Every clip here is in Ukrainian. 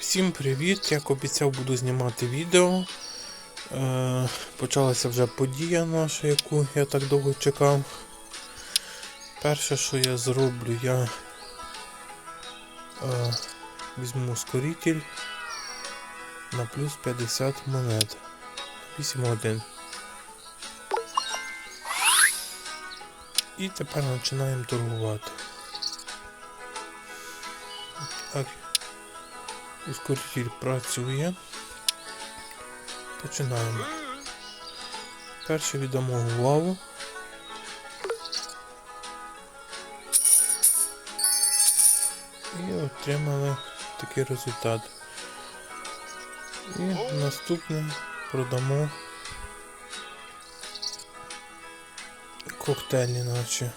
Всім привіт! Як обіцяв, буду знімати відео. Е, почалася вже подія наша, яку я так довго чекав. Перше, що я зроблю, я е, візьму ускоритель на плюс 50 монет. 8-1. І тепер починаємо торгувати. Так. Ускоритель працює. Починаємо. Перше віддамо главу. І отримали такий результат. І наступне продамо коктейлі наші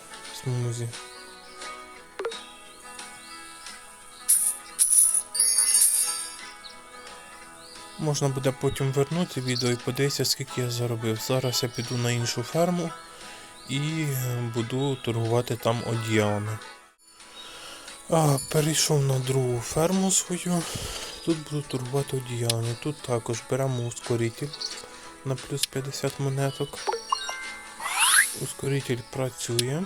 смузі. Можна буде потім вернути відео і подивитися, скільки я заробив. Зараз я піду на іншу ферму і е, буду торгувати там одіялами. А, перейшов на другу ферму свою. Тут буду торгувати одіялами. Тут також беремо ускоритель на плюс 50 монеток. Ускоритель працює.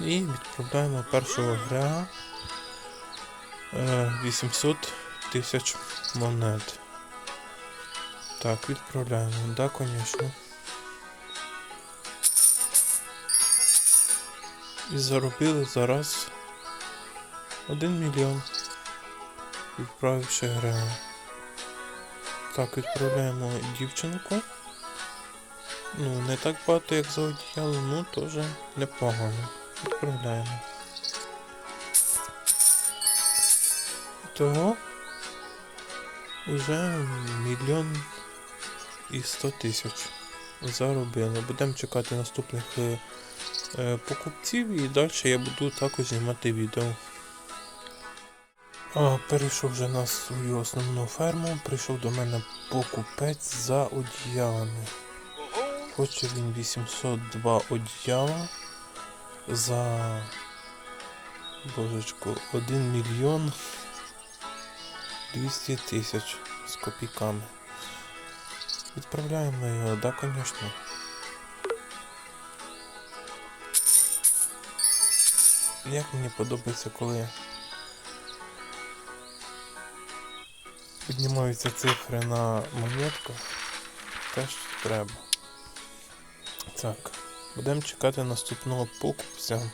І відправляємо першого грега е, 800 тисяч монет. Так, відправляємо, да, звісно. І заробили зараз 1 мільйон. Відправивши грега. Так, відправляємо дівчинку. Ну, не так багато, як за одіяло, ну теж непогано. Відправляємо. Того вже мільйон і 100 тисяч заробили. Будемо чекати наступних е, е, покупців і далі я буду також знімати відео. А, перейшов вже на свою основну ферму, прийшов до мене покупець за одіялами. Хоче він 802 одіяла за божечку 1 мільйон 200 тисяч з копійками. Відправляємо його, да, звісно. Як мені подобається, коли піднімаються цифри на монетках, те, що треба. Так, будемо чекати наступного покупця.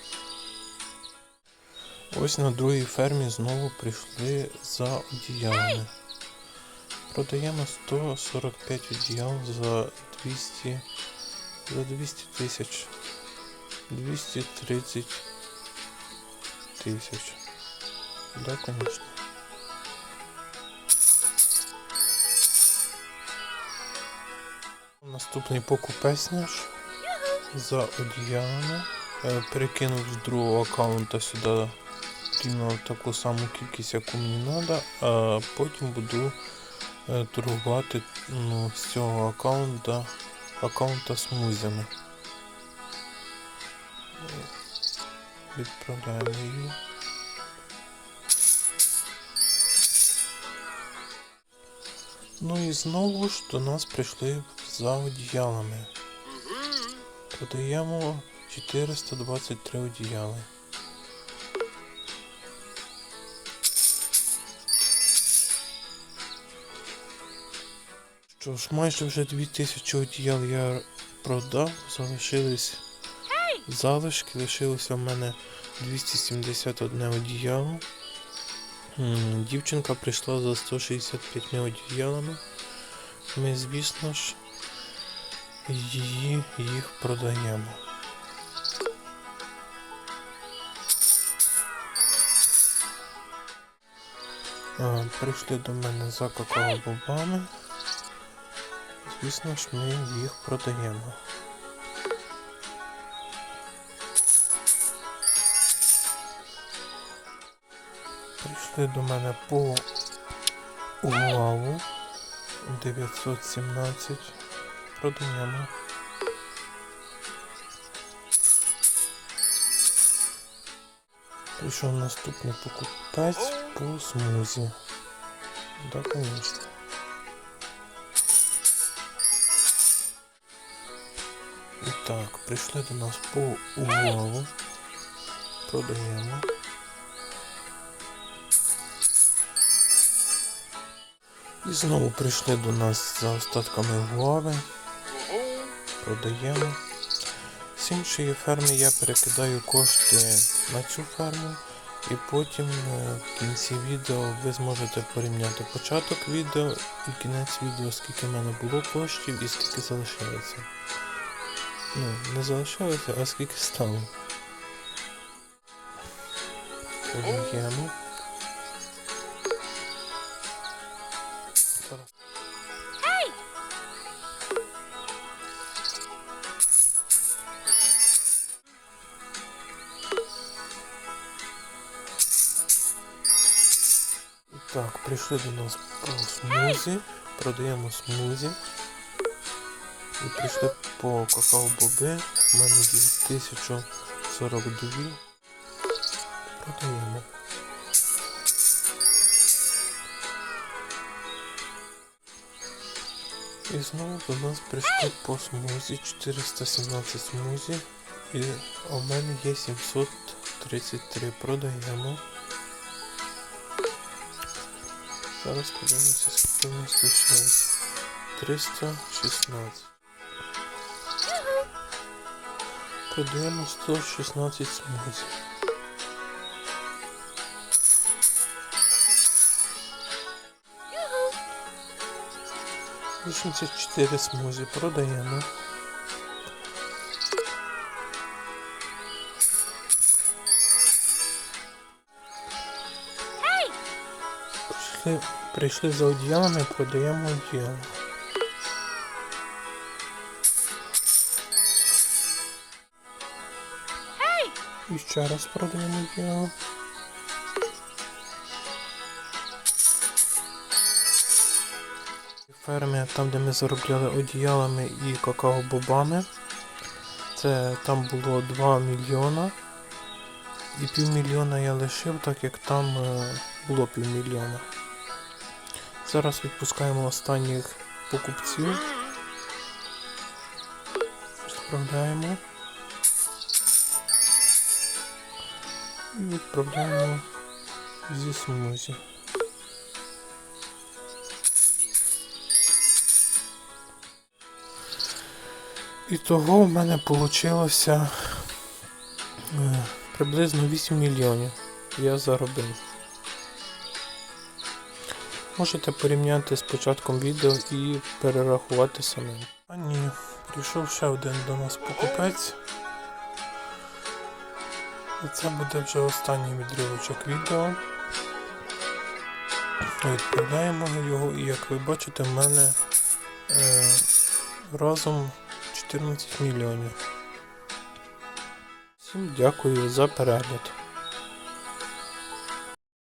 Ось на другій фермі знову прийшли за одіялами. Продаємо 145 одіял за 200 за 200 тисяч. 230 тисяч. Да, конечно. Наступний покупець наш за одіялами. Е, Перекинув з другого аккаунта сюди таку саму кількість, яку мені треба, а потім буду торгувати ну, з цього аккаунта аккаунта смузями. Е, Відправляємо її. Ну і знову ж до нас прийшли за одіялами. Продаємо 423 одіяли. Що ж, майже вже 2000 одіял я продав, залишились залишки, лишилося в мене 271 одіяло. Дівчинка прийшла за 165 одіялами. Ми, звісно ж, її їх продаємо. Прийшли до мене за какао-бобами. Звісно ж, ми їх продаємо. Прийшли до мене по увагу 917. Продаємо. Прийшов наступний покупець по смузі. Да, конечно. Так, прийшли до нас по увагу. Продаємо. І знову прийшли до нас за остатками глави. Продаємо. З іншої ферми я перекидаю кошти на цю ферму. І потім е, в кінці відео ви зможете порівняти початок відео і кінець відео, скільки в мене було коштів і скільки залишається. Ну, не залишилося, а скільки стало. Продаємо. Так, прийшли до нас по смузі. Продаємо смузі. І прийшли по какао-боби. У мене є 1042. Продаємо. І знову до нас прийшли по смузі 417 смузі. І у мене є 733. Продаємо. Зараз подивимося, скільки у нас лишається. 316. Продаємо 116 смузі. Вісімдесят чотири смузі продаємо. Прийшли, прийшли за одіялами, продаємо одіяло. І ще раз продаємо одіяло. Ферми, там де ми заробляли одіялами і какао-бобами. Це там було 2 мільйона. І півмільйона я лишив, так як там е, було півмільйона. Зараз відпускаємо останніх покупців. Справляємо. Відправляємо зі смузі. І того в мене вийшло е, приблизно 8 мільйонів. Я заробив. Можете порівняти з початком відео і перерахувати самим. А ні, прийшов ще один до нас покупець. Це буде вже останній відривочок відео. Відправляємо його і як ви бачите, в мене е, разом 14 мільйонів. Всім дякую за перегляд.